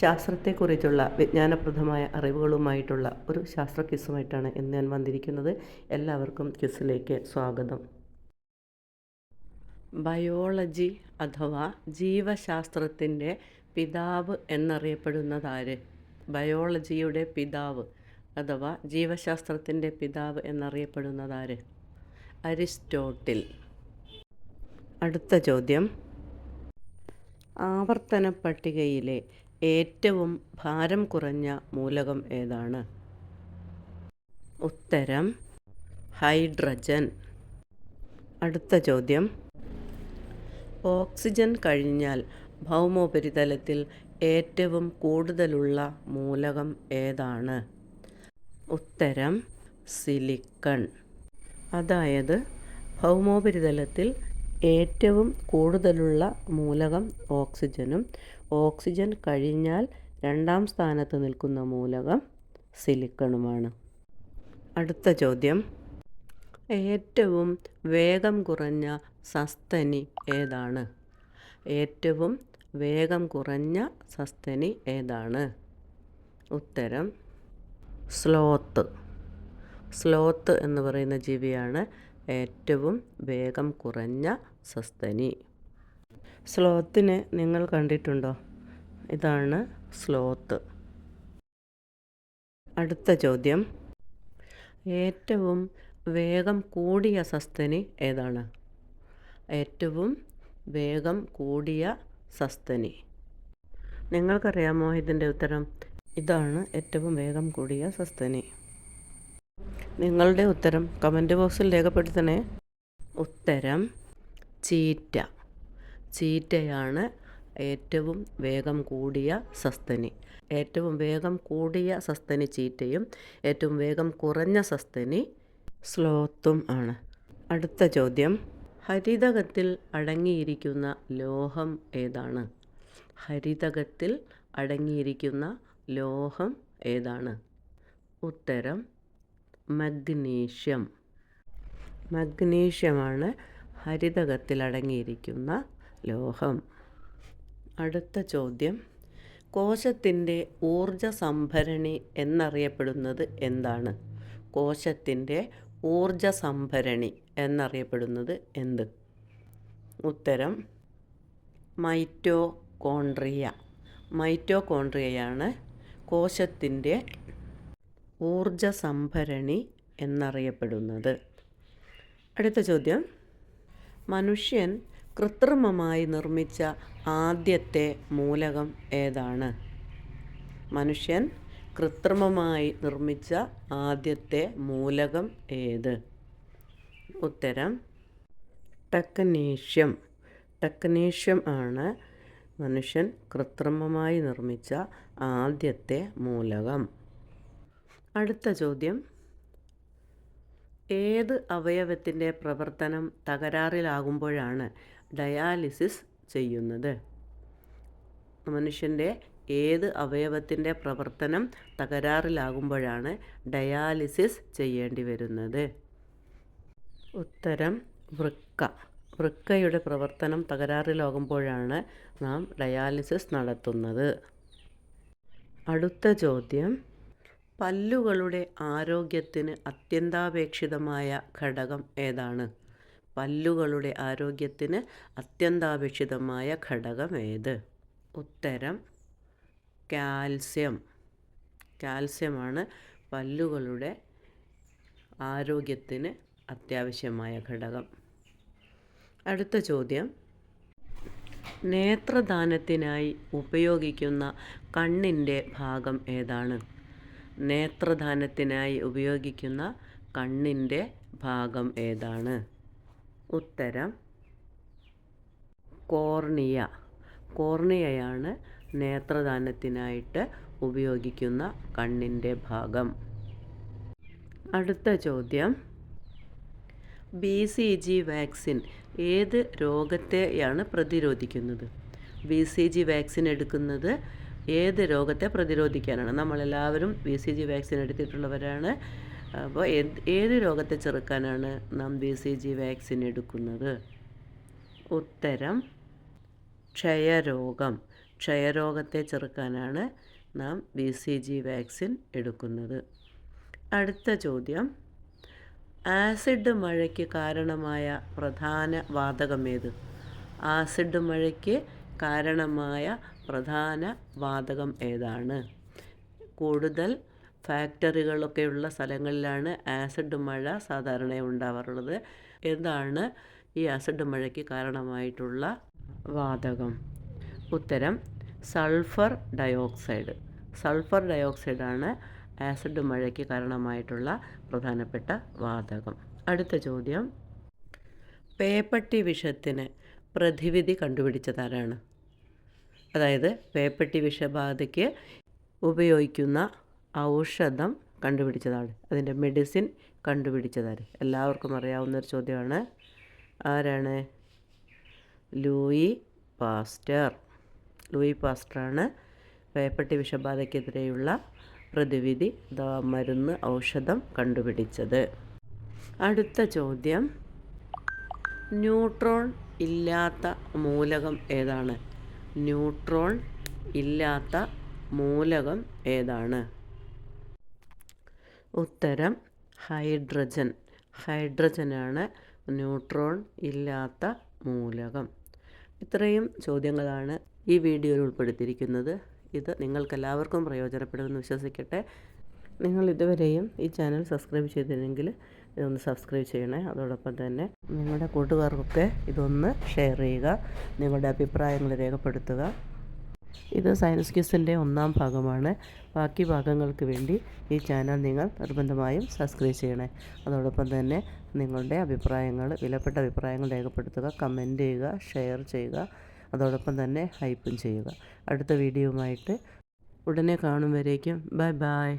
ശാസ്ത്രത്തെക്കുറിച്ചുള്ള വിജ്ഞാനപ്രദമായ അറിവുകളുമായിട്ടുള്ള ഒരു ശാസ്ത്ര ക്വിസുമായിട്ടാണ് ഇന്ന് ഞാൻ വന്നിരിക്കുന്നത്. എല്ലാവർക്കും ക്വിസിലേക്ക് സ്വാഗതം. ബയോളജി അഥവാ ജീവശാസ്ത്രത്തിന്റെ പിതാവ് എന്നറിയപ്പെടുന്നതാര്? ബയോളജിയുടെ പിതാവ് അഥവാ ജീവശാസ്ത്രത്തിന്റെ പിതാവ് എന്നറിയപ്പെടുന്നതാര്? അരിസ്റ്റോട്ടിൽ. അടുത്ത ചോദ്യം. ആവർത്തന പട്ടികയിലെ ഏറ്റവും ഭാരം കുറഞ്ഞ മൂലകം ഏതാണ്? ഉത്തരം ഹൈഡ്രജൻ. അടുത്ത ചോദ്യം. ഓക്സിജൻ കഴിഞ്ഞാൽ ഭൗമോപരിതലത്തിൽ ഏറ്റവും കൂടുതലുള്ള മൂലകം ഏതാണ്? ഉത്തരം സിലിക്കൺ. അതായത് ഭൗമോപരിതലത്തിൽ ഏറ്റവും കൂടുതലുള്ള മൂലകം ഓക്സിജനും ഓക്സിജൻ കഴിഞ്ഞാൽ രണ്ടാം സ്ഥാനത്ത് നിൽക്കുന്ന മൂലകം സിലിക്കണുമാണ്. അടുത്ത ചോദ്യം. ഏറ്റവും വേഗം കുറഞ്ഞ സസ്തനി ഏതാണ്? ഏറ്റവും വേഗം കുറഞ്ഞ സസ്തനി ഏതാണ്? ഉത്തരം സ്ലോത്ത്. സ്ലോത്ത് എന്ന് പറയുന്ന ജീവിയാണ് ഏറ്റവും വേഗം കുറഞ്ഞ സസ്തനി. സ്ലോത്തിനെ നിങ്ങൾ കണ്ടിട്ടുണ്ടോ? ഇതാണ് സ്ലോത്ത് അടുത്ത ചോദ്യം. ഏറ്റവും വേഗം കൂടിയ സസ്തനി ഏതാണ്? ഏറ്റവും വേഗം കൂടിയ സസ്തനി. നിങ്ങൾക്കറിയാമോ ഇതിന്റെ ഉത്തരം? ഇതാണ് ഏറ്റവും വേഗം കൂടിയ സസ്തനി. നിങ്ങളുടെ ഉത്തരം കമന്റ് ബോക്സിൽ രേഖപ്പെടുത്തണേ. ഉത്തരം ചീറ്റ. ചീറ്റയാണ് ഏറ്റവും വേഗം കൂടിയ സസ്തനി. ഏറ്റവും വേഗം കൂടിയ സസ്തനി ചീറ്റയും ഏറ്റവും വേഗം കുറഞ്ഞ സസ്തനി സ്ലോത്തും ആണ്. അടുത്ത ചോദ്യം. ഹരിതകത്തിൽ അടങ്ങിയിരിക്കുന്ന ലോഹം ഏതാണ്? ഹരിതകത്തിൽ അടങ്ങിയിരിക്കുന്ന ലോഹം ഏതാണ്? ഉത്തരം മഗ്നീഷ്യം. മഗ്നീഷ്യമാണ് ഹരിതകത്തിൽ അടങ്ങിയിരിക്കുന്ന ലോഹം. അടുത്ത ചോദ്യം. കോശത്തിന്റെ ഊർജ സംഭരണി എന്നറിയപ്പെടുന്നത് എന്താണ്? കോശത്തിന്റെ ഊർജ സംഭരണി എന്നറിയപ്പെടുന്നത് എന്ത്? ഉത്തരം മൈറ്റോകോൺട്രിയ മൈറ്റോകോൺട്രിയയാണ് കോശത്തിന്റെ ഊർജ സംഭരണി എന്നറിയപ്പെടുന്നത്. അടുത്ത ചോദ്യം. മനുഷ്യൻ കൃത്രിമമായി നിർമ്മിച്ച ആദ്യത്തെ മൂലകം ഏതാണ്? മനുഷ്യൻ കൃത്രിമമായി നിർമ്മിച്ച ആദ്യത്തെ മൂലകം ഏത്? ഉത്തരം ടെക്നീഷ്യം. ടെക്നീഷ്യം ആണ് മനുഷ്യൻ കൃത്രിമമായി നിർമ്മിച്ച ആദ്യത്തെ മൂലകം. അടുത്ത ചോദ്യം ഏത് അവയവത്തിന്റെ പ്രവർത്തനം തകരാറിലാകുമ്പോഴാണ് ഡയാലിസിസ് ചെയ്യുന്നത്. മനുഷ്യന്റെ ഏത് അവയവത്തിന്റെ പ്രവർത്തനം തകരാറിലാകുമ്പോഴാണ് ഡയാലിസിസ് ചെയ്യേണ്ടി വരുന്നത്? ഉത്തരം വൃക്ക. വൃക്കയുടെ പ്രവർത്തനം തകരാറിലാകുമ്പോഴാണ് നാം ഡയാലിസിസ് നടത്തുന്നത്. അടുത്ത ചോദ്യം. പല്ലുകളുടെ ആരോഗ്യത്തിന് അത്യന്താപേക്ഷിതമായ ഘടകം ഏതാണ്? പല്ലുകളുടെ ആരോഗ്യത്തിന് അത്യന്താപേക്ഷിതമായ ഘടകം ഏത് ഉത്തരം കാൽസ്യം. കാൽസ്യമാണ് പല്ലുകളുടെ ആരോഗ്യത്തിന് അത്യാവശ്യമായ ഘടകം. അടുത്ത ചോദ്യം. നേത്രദാനത്തിനായി ഉപയോഗിക്കുന്ന കണ്ണിന്റെ ഭാഗം ഏതാണ്? നേത്രദാനത്തിനായി ഉപയോഗിക്കുന്ന കണ്ണിന്റെ ഭാഗം ഏതാണ്? ഉത്തരം കോർണിയ. കോർണിയയാണ് നേത്രദാനത്തിനായിട്ട് ഉപയോഗിക്കുന്ന കണ്ണിന്റെ ഭാഗം. അടുത്ത ചോദ്യം. ബി സി ജി വാക്സിൻ ഏത് രോഗത്തെയാണ് പ്രതിരോധിക്കുന്നത്? ബി സി ജി വാക്സിൻ എടുക്കുന്നത് ഏത് രോഗത്തെ പ്രതിരോധിക്കാനാണ്? നമ്മളെല്ലാവരും ബി സി ജി വാക്സിൻ എടുത്തിട്ടുള്ളവരാണ്. അപ്പോൾ ഏത് രോഗത്തെ ചെറുക്കാനാണ് നാം ബി സി ജി വാക്സിൻ എടുക്കുന്നത്? ഉത്തരം ക്ഷയരോഗം. ക്ഷയരോഗത്തെ ചെറുക്കാനാണ് നാം ബി സി ജി വാക്സിൻ എടുക്കുന്നത്. അടുത്ത ചോദ്യം ആസിഡ് മഴയ്ക്ക് കാരണമായ പ്രധാന വാതകം വാതകമേത് ആസിഡ് മഴയ്ക്ക് കാരണമായ പ്രധാന വാതകം ഏതാണ്? കൂടുതൽ ഫാക്ടറികളൊക്കെയുള്ള സ്ഥലങ്ങളിലാണ് ആസിഡ് മഴ സാധാരണ ഉണ്ടാവാറുള്ളത്. എന്താണ് ഈ ആസിഡ് മഴയ്ക്ക് കാരണമായിട്ടുള്ള വാതകം? ഉത്തരം സൾഫർ ഡയോക്സൈഡ്. സൾഫർ ഡയോക്സൈഡാണ് ആസിഡ് മഴയ്ക്ക് കാരണമായിട്ടുള്ള പ്രധാനപ്പെട്ട വാതകം. അടുത്ത ചോദ്യം പേപ്പട്ടി വിഷത്തിന് പ്രതിവിധി കണ്ടുപിടിച്ചതാരാണ്? അതായത് പേപ്പട്ടി വിഷബാധയ്ക്ക് ഉപയോഗിക്കുന്ന ഔഷധം കണ്ടുപിടിച്ചതാണ്. അതിന്റെ മെഡിസിൻ കണ്ടുപിടിച്ചതാണ്. എല്ലാവർക്കും അറിയാവുന്ന ഒരു ചോദ്യമാണ്. ആരാണ്? Louis Pasteur. ലൂയി പാസ്റ്ററാണ് പേപ്പട്ടി വിഷബാധയ്ക്കെതിരെയുള്ള പ്രതിവിധി അഥവാ മരുന്ന് ഔഷധം കണ്ടുപിടിച്ചത്. അടുത്ത ചോദ്യം. ന്യൂട്രോൺ ഇല്ലാത്ത മൂലകം ഏതാണ്? ന്യൂട്രോൺ ഇല്ലാത്ത മൂലകം ഏതാണ്? ഉത്തരം ഹൈഡ്രജൻ. ഹൈഡ്രജനാണ് ന്യൂട്രോൺ ഇല്ലാത്ത മൂലകം. ഇത്രയും ചോദ്യങ്ങളാണ് ഈ വീഡിയോയിൽ ഉൾപ്പെടുത്തിയിരിക്കുന്നത്. ഇത് നിങ്ങൾക്കെല്ലാവർക്കും പ്രയോജനപ്പെടുമെന്ന് വിശ്വസിക്കട്ടെ. നിങ്ങൾ ഇതുവരെയും ഈ ചാനൽ സബ്സ്ക്രൈബ് ചെയ്തില്ലെങ്കിൽ ഇതൊന്ന് സബ്സ്ക്രൈബ് ചെയ്യണേ. അതോടൊപ്പം തന്നെ നിങ്ങളുടെ കൂട്ടുകാർക്കൊക്കെ ഇതൊന്ന് ഷെയർ ചെയ്യുക. നിങ്ങളുടെ അഭിപ്രായങ്ങൾ രേഖപ്പെടുത്തുക. ഇത് സയൻസ് ക്യൂസിന്റെ ഒന്നാം ഭാഗമാണ്. ബാക്കി ഭാഗങ്ങൾക്ക് വേണ്ടി ഈ ചാനൽ നിങ്ങൾ നിർബന്ധമായും സബ്സ്ക്രൈബ് ചെയ്യണേ. അതോടൊപ്പം തന്നെ നിങ്ങളുടെ അഭിപ്രായങ്ങൾ വിലപ്പെട്ട അഭിപ്രായങ്ങൾ രേഖപ്പെടുത്തുക കമന്റ് ചെയ്യുക ഷെയർ ചെയ്യുക അതോടൊപ്പം തന്നെ ഹൈപ്പും ചെയ്യുക. അടുത്ത വീഡിയോയുമായിട്ട് ഉടനെ കാണും വരേക്കും. Bye bye